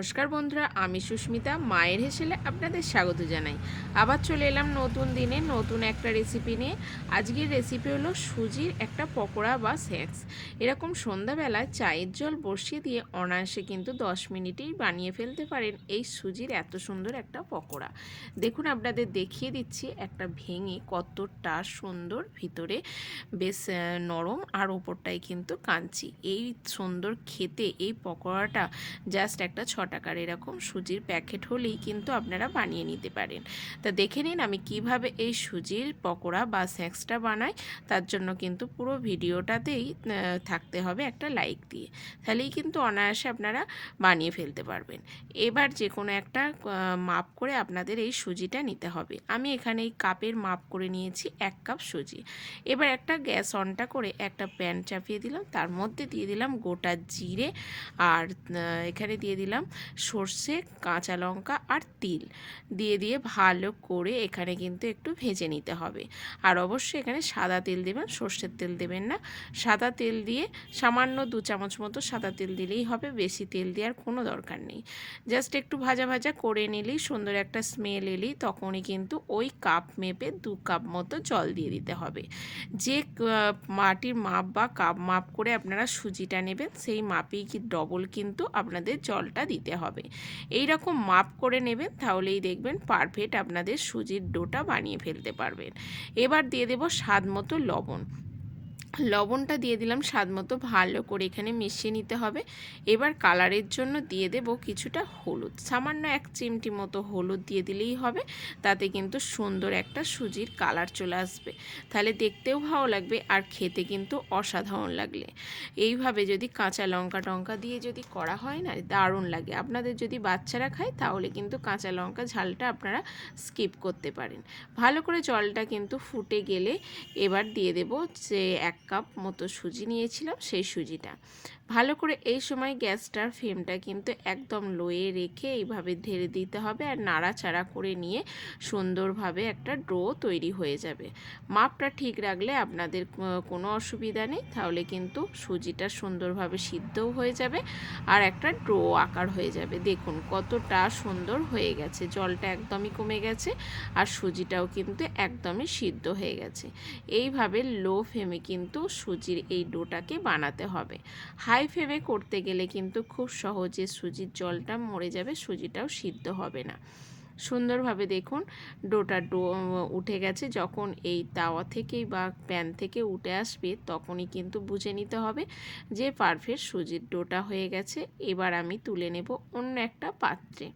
নমস্কার বন্ধুরা, আমি সুস্মিতা, মায়ের হেসেলে আপনাদের স্বাগত জানাই। আবার চলে এলাম নতুন দিনে নতুন একটা রেসিপি নিয়ে। আজকের রেসিপি হলো সুজির একটা পকোড়া বা স্যাক্স এরকম সন্ধ্যাবেলায় চায়ের জল বসিয়ে দিয়ে অনায়াসে কিন্তু দশ মিনিটেই বানিয়ে ফেলতে পারেন এই সুজির এত সুন্দর একটা পকোড়া। দেখুন, আপনাদের দেখিয়ে দিচ্ছি একটা ভেঙে কতটা সুন্দর ভিতরে বেশ নরম আর ওপরটাই কিন্তু কাঞ্চি। এই সুন্দর খেতে এই পকোড়াটা জাস্ট একটা ছ টাকার এরকম সুজির প্যাকেট হলেই কিন্তু আপনারা বানিয়ে নিতে পারেন। তা দেখে নিন আমি কীভাবে এই সুজির পকোড়া বা স্ন্যাক্সটা বানাই, তার জন্য কিন্তু পুরো ভিডিওটাতেই থাকতে হবে একটা লাইক দিয়ে। তাহলেই কিন্তু অনায়াসে আপনারা বানিয়ে ফেলতে পারবেন। এবার যে কোনো একটা মাপ করে আপনাদের এই সুজিটা নিতে হবে। আমি এখানে এই কাপের মাপ করে নিয়েছি এক কাপ সুজি। এবার একটা গ্যাস অনটা করে একটা প্যান চাপিয়ে দিলাম। তার মধ্যে দিয়ে দিলাম গোটা জিরে আর এখানে দিয়ে দিলাম সর্ষে, কাঁচা লঙ্কা আর তিল। দিয়ে দিয়ে ভালো করে এখানে কিন্তু একটু ভেজে নিতে হবে। আর অবশ্যই এখানে সাদা তেল দেবেন, সর্ষের তেল দেবেন না। সাদা তেল দিয়ে সামান্য দু চামচ মতো সাদা তেল দিলেই হবে, বেশি তেল দেওয়ার কোনো দরকার নেই। জাস্ট একটু ভাজা ভাজা করে নিলেই সুন্দর একটা স্মেল এলেই তখনই কিন্তু ওই কাপ মেপে দু কাপ মতো জল দিয়ে দিতে হবে। যে মাটির মাপ বা কাপ মাপ করে আপনারা সুজিটা নেবেন, সেই মাপেই কি ডবল কিন্তু আপনাদের জলটা দিতে হবে। এই রকম মাপ করে নেবেন, তাহলেই দেখবেন পারফেক্ট আপনাদের সুজির ডোটা বানিয়ে ফেলতে পারবেন। এবার দিয়ে দেব স্বাদ মতো লবণ। লবণটা দিয়ে দিলাম স্বাদ মতো ভালো করে এখানে মিশিয়ে নিতে হবে। এবার কালারের জন্য দিয়ে দেব কিছুটা হলুদ। সামান্য এক চিমটি মতো হলুদ দিয়ে দিলেই হবে, তাতে কিন্তু সুন্দর একটা সুজির কালার চলে আসবে। তাহলে দেখতেও ভালো লাগবে আর খেতে কিন্তু অসাধারণ লাগলে। এইভাবে যদি কাঁচা লঙ্কা টঙ্কা দিয়ে যদি করা হয় না, দারুণ লাগে। আপনাদের যদি বাচ্চারা খায়, তাহলে কিন্তু কাঁচা লঙ্কা ঝালটা আপনারা স্কিপ করতে পারেন। ভালো করে জলটা কিন্তু ফুটে গেলে এবার দিয়ে দেব যে এক কাপ মতো সুজি নিয়েছিলাম সেই সুজিটা। ভালো করে এই সময় গ্যাসটার ফ্লেমটা কিন্তু একদম লোয়ে রেখে এইভাবে ঢেলে দিতে হবে আর নাড়াচাড়া করে নিয়ে সুন্দরভাবে একটা ডো তৈরি হয়ে যাবে। মাপটা ঠিক রাখলে আপনাদের কোনো অসুবিধা নেই, তাহলে কিন্তু সুজিটা সুন্দরভাবে সিদ্ধও হয়ে যাবে আর একটা ডো আকার হয়ে যাবে। দেখুন কতটা সুন্দর হয়ে গেছে, জলটা একদমই কমে গেছে আর সুজিটাও কিন্তু একদমই সিদ্ধ হয়ে গেছে। এইভাবে লো ফ্লেমে কিন্তু সুজির এই ডোটাকে বানাতে হবে। হাই ফ্লেমে করতে গেলে কিন্তু খুব সহজে সুজির জলটা মরে যাবে, সুজিটাও সিদ্ধ হবে না। সুন্দরভাবে দেখুন, ডোটা ডো উঠে গেছে। যখন এই তাওয়া থেকেই বা প্যান থেকে উঠে আসবে, তখনই কিন্তু বুঝে নিতে হবে যে পারফেক্ট সুজির ডোটা হয়ে গেছে। এবার আমি তুলে নেব অন্য একটা পাত্রে।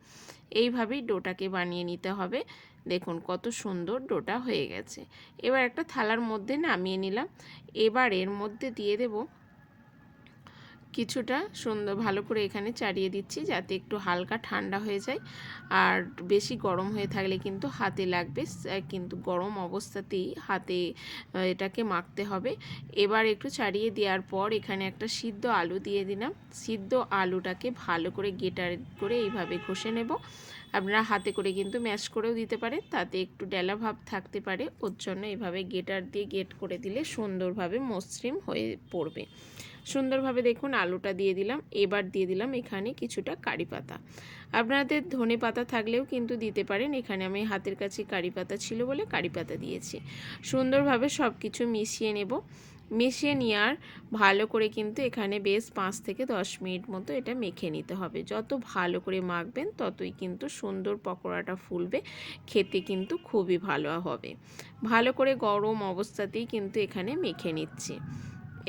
এইভাবেই ডোটাকে বানিয়ে নিতে হবে। দেখুন কত সুন্দর ডোটা হয়ে গেছে। এবার একটা থালার মধ্যে নামিয়ে নিলাম। এবার এর মধ্যে দিয়ে দেব কিছুটা সুন্দর, ভালো করে এখানে চাড়িয়ে দিচ্ছি যাতে একটু হালকা ঠান্ডা হয়ে যায়। আর বেশি গরম হয়ে থাকলে কিন্তু হাতে লাগবে কিন্তু গরম অবস্থাতেই হাতে এটাকে মাখতে হবে। এবার একটু ছাড়িয়ে দেওয়ার পর এখানে একটা সিদ্ধ আলু দিয়ে দিলাম। সিদ্ধ আলুটাকে ভালো করে গেটার করে এইভাবে ঘষে নেব। আপনারা হাতে করে কিন্তু ম্যাশ করেও দিতে পারেন। তাতে একটু ডেলা ভাব থাকতে পারে। ওর জন্য এভাবে গেটার দিয়ে গেট করে দিলে সুন্দরভাবে মসৃণ হয়ে পড়বে। সুন্দরভাবে দেখুন আলুটা দিয়ে দিলাম। এবার দিয়ে দিলাম এখানে কিছুটা কারি পাতা। আপনাদের ধনে পাতা থাকলেও কিন্তু দিতে পারেন। এখানে আমি হাতের কাছে কারি পাতা ছিল বলে কারি পাতা দিয়েছি। সুন্দরভাবে সব কিছু মিশিয়ে নেব। মিশিয়ে নেওয়ার ভালো করে কিন্তু এখানে বেশ পাঁচ থেকে দশ মিনিট মতো এটা মেখে নিতে হবে। যত ভালো করে মাখবেন, ততই কিন্তু সুন্দর পকোড়াটা ফুলবে, খেতে কিন্তু খুবই ভালো হবে। ভালো করে গরম অবস্থাতেই কিন্তু এখানে মেখে নিচ্ছি।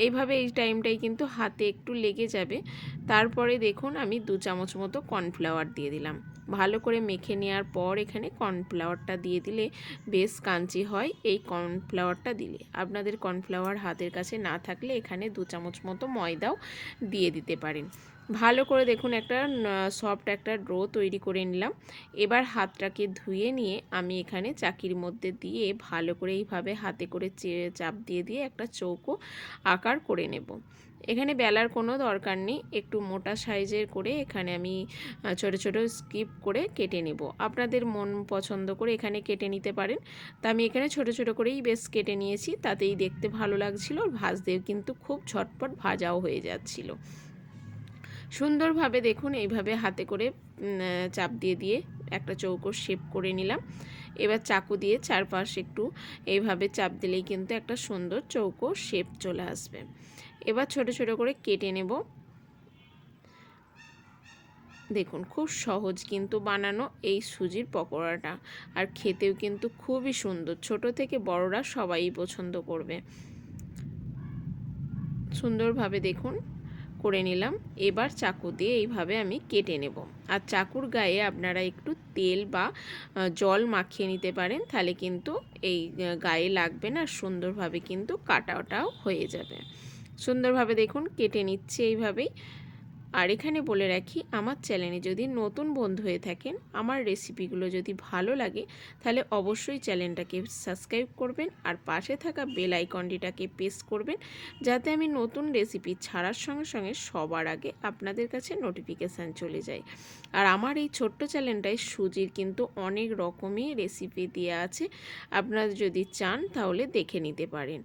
এইভাবে এই টাইমটাই কিন্তু হাতে একটু লেগে যাবে। তারপরে দেখুন আমি দু চামচ মতো কর্নফ্লাওয়ার দিয়ে দিলাম। ভালো করে মেখে নেওয়ার পর এখানে কর্নফ্লাওয়ারটা দিয়ে দিলে বেশ কাঞ্চি হয়। এই কর্নফ্লাওয়ারটা দিলে আপনাদের কর্নফ্লাওয়ার হাতের কাছে না থাকলে এখানে দু চামচ মতো ময়দাও দিয়ে দিতে পারেন। ভালো করে দেখুন একটা সফট একটা ড্রো তৈরি করে নিলাম। এবার হাতটাকে ধুয়ে নিয়ে আমি এখানে চাকির মধ্যে দিয়ে ভালো করে এইভাবে হাতে করে চাপ দিয়ে দিয়ে একটা চৌকো আকার করে নেব। এখানে বেলার কোনো দরকার নেই, একটু মোটা সাইজের করে এখানে আমি ছোট ছোট স্কিপ করে কেটে নেব। আপনাদের মন পছন্দ করে এখানে কেটে নিতে পারেন। তা আমি এখানে ছোট ছোট করেই বেশ কেটে নিয়েছি, তাতেই দেখতে ভালো লাগছিল ভাজতেও কিন্তু খুব ঝটপট ভাজাও হয়ে যাচ্ছিল। সুন্দরভাবে দেখুন, এইভাবে হাতে করে চাপ দিয়ে দিয়ে একটা চৌকো শেপ করে নিলাম। এবার চাকু দিয়ে চারপাশ একটু এইভাবে চাপ দিলেই কিন্তু একটা সুন্দর চৌকো শেপ চলে আসবে। এবার ছোট ছোট করে কেটে নেব। দেখুন, খুব সহজ কিন্তু বানানো এই সুজির পকোড়াটা। আর খেতেও কিন্তু খুবই সুন্দর। ছোট থেকে বড়রা সবাই পছন্দ করবে। সুন্দরভাবে দেখুন। করে নিলাম। এবার চাকু দিয়ে এইভাবে আমি কেটে নেব। আর চাকুর গায়ে আপনারা একটু তেল বা জল মাখিয়ে নিতে পারেন, তাহলে কিন্তু এই গায়ে লাগবে না, সুন্দরভাবে কিন্তু কাটাটাও হয়ে যাবে। সুন্দরভাবে দেখুন, কেটে নিচ্ছে এইভাবেই। আর এখানে বলে রাখি, আমার চ্যানেলে যদি নতুন বন্ধু হয়ে থাকেন, আমার রেসিপিগুলো যদি ভালো লাগে, তাহলে অবশ্যই চ্যানেলটাকে সাবস্ক্রাইব করবেন আর পাশে থাকা বেল আইকনটিটাকে প্রেস করবেন, যাতে আমি নতুন রেসিপি ছাড়ার সঙ্গে সঙ্গে সবার আগে আপনাদের কাছে নোটিফিকেশান চলে যায়। আর আমার এই ছোট্ট চ্যানেলটায় সুজির কিন্তু অনেক রকমই রেসিপি দেওয়া আছে, আপনারা যদি চান তাহলে দেখে নিতে পারেন।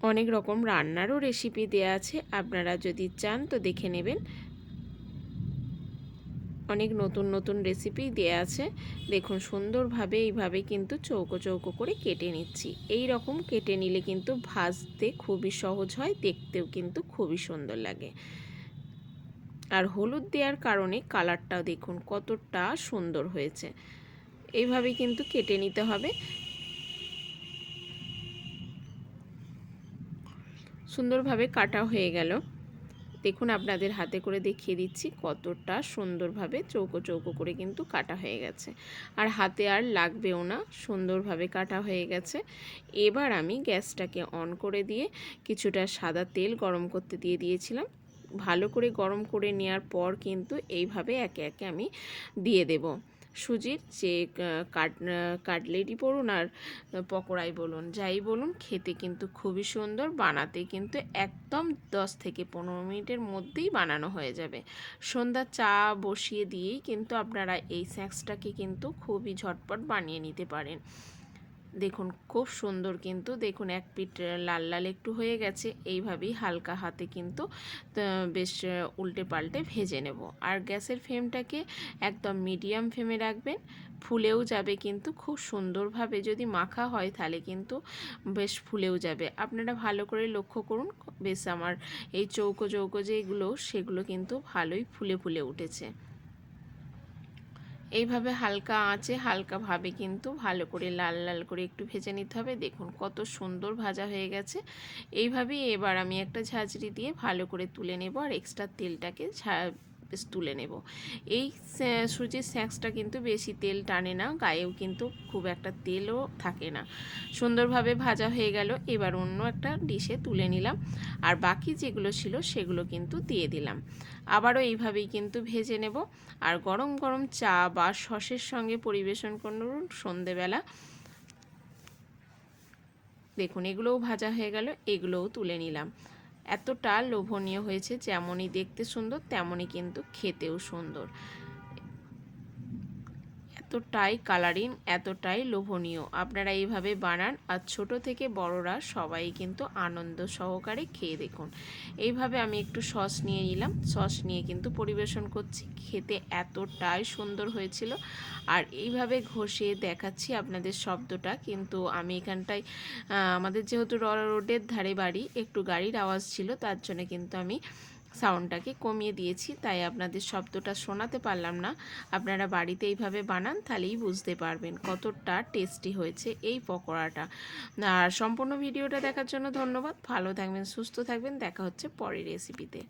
অনেক রকম রান্নারও রেসিপি দেওয়া আছে। আপনারা যদি চান তো দেখে নেবেন। অনেক নতুন নতুন রেসিপি দেওয়া আছে। দেখুন সুন্দরভাবে এইভাবে কিন্তু চৌকো চৌকো করে কেটে নিচ্ছি। এই রকম কেটে নিলে কিন্তু ভাজতে খুবই সহজ হয়, দেখতেও কিন্তু খুবই সুন্দর লাগে। আর হলুদ দেওয়ার কারণে কালারটাও দেখুন কতটা সুন্দর হয়েছে। এইভাবে কিন্তু কেটে নিতে হবে। সুন্দরভাবে কাটা হয়ে গেল। দেখুন, আপনাদের হাতে করে দেখিয়ে দিচ্ছি কতটা সুন্দরভাবে চৌকো চৌকো করে কিন্তু কাটা হয়ে গেছে। আর হাতে আর লাগবেও না, সুন্দরভাবে কাটা হয়ে গেছে। এবার আমি গ্যাসটাকে অন করে দিয়ে কিছুটা সাদা তেল গরম করতে দিয়ে দিয়েছিলাম। ভালো করে গরম করে নেওয়ার পর কিন্তু এইভাবে একে একে আমি দিয়ে দেব। সুজির যে কাট কাটলেটই বলুন আর পকোড়াই বলুন, যাই বলুন, খেতে কিন্তু খুবই সুন্দর, বানাতে কিন্তু একদম দশ থেকে পনেরো মিনিটের মধ্যেই বানানো হয়ে যাবে। সন্ধ্যা চা বসিয়ে দিয়েই কিন্তু আপনারা এই স্ন্যাক্সটাকে কিন্তু খুবই ঝটপট বানিয়ে নিতে পারেন। দেখুন, খুব সুন্দর কিন্তু। দেখুন, এক পিঠ লাল লাল একটু হয়ে গেছে। এইভাবেই হালকা হাতে কিন্তু বেশ উল্টে পাল্টে ভেজে নেব। আর গ্যাসের ফ্লেমটাকে একদম মিডিয়াম ফ্লেমে রাখবেন। ফুলেও যাবে কিন্তু খুব সুন্দরভাবে। যদি মাখা হয়, তাহলে কিন্তু বেশ ফুলেও যাবে। আপনারা ভালো করে লক্ষ্য করুন, বেশ আমার এই চৌকো চৌকো যেগুলো, সেগুলো কিন্তু ভালোই ফুলে ফুলে উঠেছে। এইভাবে হালকা আঁচে হালকাভাবে কিন্তু ভালো করে লাল লাল করে একটু ভেজে নিতে হবে। দেখুন কত সুন্দর ভাজা হয়ে গেছে। এইভাবেই এবার আমি একটা ঝাঁঝরি দিয়ে ভালো করে তুলে নেব আর এক্সট্রা তেলটাকে তুলে নেব। এই সুজির স্ন্যাক্সটা কিন্তু বেশি তেল টানে না, গায়েও কিন্তু খুব একটা তেলও থাকে না। সুন্দরভাবে ভাজা হয়ে গেল, এবার অন্য একটা ডিশে তুলে নিলাম। আর বাকি যেগুলো ছিল সেগুলো কিন্তু দিয়ে দিলাম। আবারও এইভাবেই কিন্তু ভেজে নেব। আর গরম গরম চা বা সসের সঙ্গে পরিবেশন করুন সন্ধেবেলা। দেখুন, এগুলোও ভাজা হয়ে গেল, এগুলোও তুলে নিলাম। এতটা লোভনীয় হয়েছে যেমনই দেখতে সুন্দর তেমনই কিন্তু খেতেও সুন্দর। এতটাই কালারিং এতটাই লোভনীয়। আপনারা এইভাবে বানান আর ছোট থেকে বড়রা সবাই কিন্তু আনন্দ সহকারে খেয়ে দেখুন। এইভাবে আমি একটু সস নিয়ে নিলাম। সস নিয়ে কিন্তু পরিবেশন করছি। খেতে এতটাই সুন্দর হয়েছিল। আর এইভাবে ঘষে দেখাচ্ছি আপনাদের শব্দটা। কিন্তু আমি এখানটায় আমাদের যেহেতু রোডের ধারে বাড়ি, একটু গাড়ির আওয়াজ ছিল, তার জন্য কিন্তু আমি সাউন্ডটাকে কমিয়ে দিয়েছি, তাই আপনাদের শব্দটা শোনাতে পারলাম না। আপনারা বাড়িতে এইভাবে বানান, তাহলেই বুঝতে পারবেন কতটা টেস্টি হয়েছে এই পকোড়াটা। আর সম্পূর্ণ ভিডিওটা দেখার জন্য ধন্যবাদ। ভালো থাকবেন, সুস্থ থাকবেন। দেখা হচ্ছে পরের রেসিপিতে